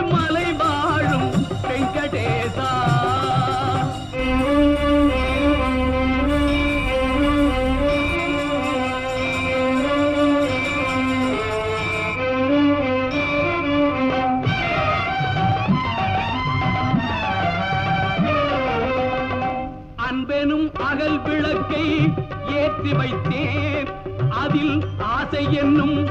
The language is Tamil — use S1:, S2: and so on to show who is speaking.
S1: மலை வாழும் வெங்கடேசா. அன்பெனும் அகல் விளக்கை ஏற்றி வைத்தேன். அதில் ஆசை என்னும்